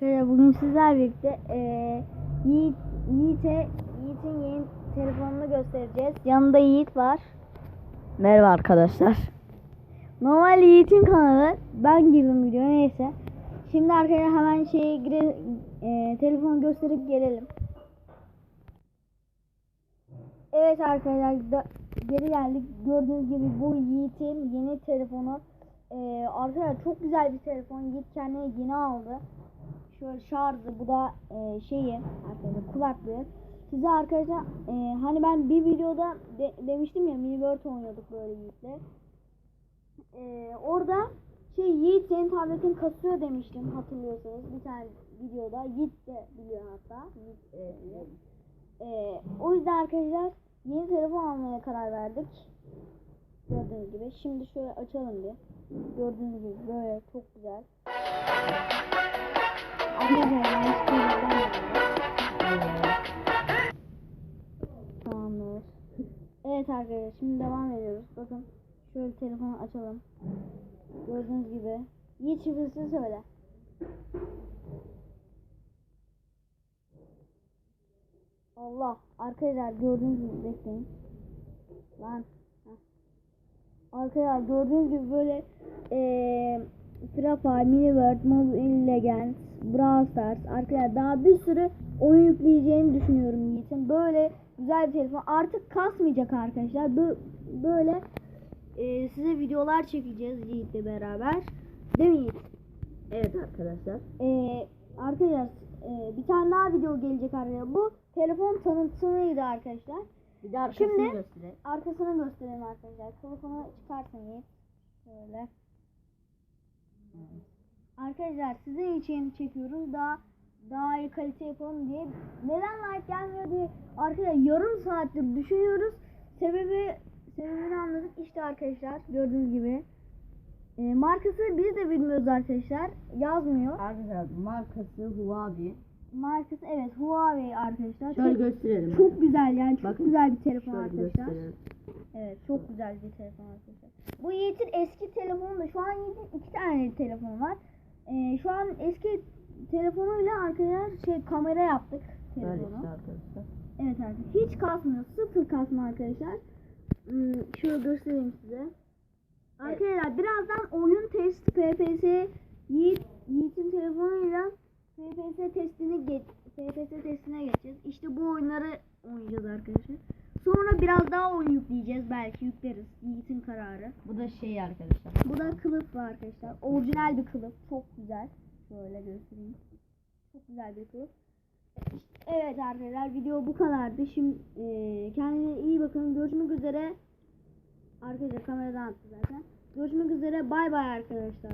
Arkadaşlar bugün sizlerle birlikte eee Yiğit, Yiğit'e Yiğit'in yeni telefonunu göstereceğiz. Yanında Yiğit var. Merhaba arkadaşlar. Normal Yiğit'in kanalı. Ben girdim videoya neyse. Şimdi arkadaşlar hemen şeye gire, eee telefonu gösterip gelelim. Evet arkadaşlar da, geri geldik. Gördüğünüz gibi bu Yiğit'in yeni telefonu. Eee arkadaşlar çok güzel bir telefon. Yiğit kendine yeni aldı. Şöyle şarjı bu da eee, şeyi arkadaşlar kulaklığı. Size arkadaşlar eee, hani ben bir videoda de- demiştim ya mini oynuyorduk böyle Yiğit'le. Eee, orada şey Yiğit senin tabletin kasıyor demiştim hatırlıyorsanız bir tane videoda. Yiğit de biliyor hatta. Yiğit, biliyor. Eee, o yüzden arkadaşlar yeni telefon almaya karar verdik. Gördüğünüz gibi. Şimdi şöyle açalım bir. Gördüğünüz gibi böyle çok güzel. Tamamdır. Evet arkadaşlar şimdi devam ediyoruz. Bakın şöyle telefonu açalım. Gördüğünüz gibi. Yiğit şifresini söyle. Allah arkadaşlar gördüğünüz gibi bekleyin. Lan. Heh. Arkadaşlar gördüğünüz gibi böyle eee Free Fire, Mini World, Mobile Legends, Brawl Stars arkadaşlar daha bir sürü oyun yükleyeceğini düşünüyorum Yiğit'in. Böyle güzel bir telefon. Artık kasmayacak arkadaşlar. Bö- Böyle eee, size videolar çekeceğiz Yiğit'le beraber. Değil mi Yiğit? Evet arkadaşlar. Ee, arkadaşlar e, bir tane daha video gelecek arkadaşlar. Bu telefon tanıtımıydı arkadaşlar. Bir de arkasını Şimdi- göstereyim. Arkasını gösterelim arkadaşlar. Telefonu çıkarsın Yiğit. Şöyle. Arkadaşlar sizin için çekiyoruz. Daha daha iyi kalite yapalım diye. Neden like gelmiyor diye arkadaşlar yarım saattir düşünüyoruz. Sebebi sebebini anladık. İşte arkadaşlar gördüğünüz gibi. E, markası biz de bilmiyoruz arkadaşlar. Yazmıyor. Arkadaşlar markası Huawei. Markası evet Huawei arkadaşlar. Şöyle çok, gösterelim. çok güzel yani çok Bakın. güzel bir telefon Şöyle arkadaşlar. gösterelim. Evet çok güzel bir telefon arkadaşlar. Bu Yiğit'in eski telefonu da şu an Yiğit'in iki tane telefonu var. Ee, şu an eski telefonuyla arkadaşlar şey kamera yaptık Böyle telefonu. işte arkadaşlar. Evet arkadaşlar hiç kasmıyor sıfır kasma arkadaşlar. Hmm, şöyle göstereyim size. Arkadaşlar birazdan oyun test PPS Yiğit, Yiğit'in telefonuyla PPS testini geç PPS testine geçeceğiz. İşte bu oyunları oynayacağız arkadaşlar. Sonra biraz daha oyun yükleyeceğiz. Belki yükleriz. Yiğit'in kararı. Bu da şey arkadaşlar. Bu da kılıf var arkadaşlar. Orijinal bir kılıf. Çok güzel. Şöyle göstereyim. Çok güzel bir kılıf. Evet arkadaşlar video bu kadardı. Şimdi eee kendinize iyi bakın. Görüşmek üzere. Arkadaşlar kameradan attı zaten. Görüşmek üzere. Bay bay arkadaşlar.